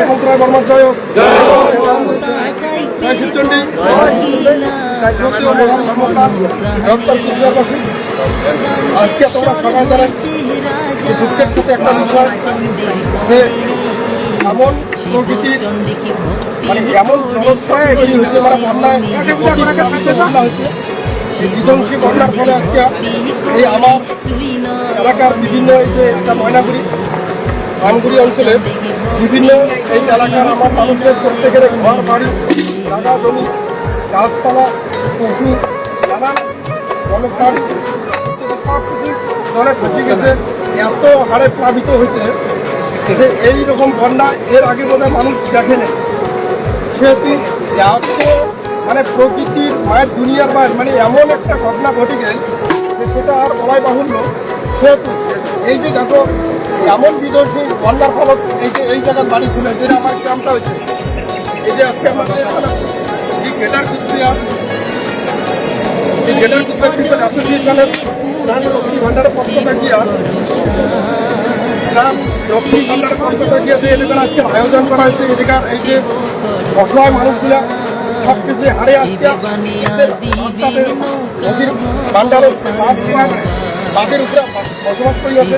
মন্ত্রণালয় বর্মার জয় জয় শিবচণ্ডী জয় তুলসী ও মহান ধর্মপ্রাণ ডক্টর আজকে তোমরা সকাল দ্বারা দুঃখের সাথে একটা বিষয় যে এমন প্রকৃতির মানে এমন জলচ্ছয় তৈরি হয়েছে মানে বন্যায়। বন্যা হয়েছে বিধ্বংসী বন্যার ফলে আজকে এই আমার এলাকার বিভিন্ন এই যে একটা ময়নাগুড়ি ধানগুড়ি অঞ্চলে বিভিন্ন এই এলাকার আমার মানুষদের প্রত্যেকের ঘর, বাড়ি জায়গা জমি, গাছপালা পুকুর নানান সব কিছু জলে ফেসে গেছে। এত হারে প্লাবিত হয়েছে যে এই রকম বন্যা এর আগে বোধহয় মানুষ দেখেনি। সেহেতু এত মানে প্রকৃতির মায়ের দুনিয়ার মায়ের মানে এমন একটা ঘটনা ঘটে যে সেটা আর বলাই বাহুল্য। সেহেতু এই যে দেখো এমন বিধ্বংসী বন্যার ফলত এই যে এই জায়গার বাড়ি ছিল যেটা আমার গ্রামটা হয়েছে। এই যে আজকে আমাদের এই গেটার কুচবিহার এই গেটার কুচবিহার কিন্তু অ্যাসোসিয়েশনের প্রাণ লক্ষ্মী ভান্ডারের পক্ষ থাকিয়া গ্রাম লক্ষ্মী ভান্ডারের পক্ষ থাকিয়া যে এলাকার আজকে আয়োজন করা হয়েছে এলাকার এই যে অসহায় মানুষগুলা সব কিছু হারে আজকে ভান্ডারের বাঁধের উপরে বসবাস করি আছে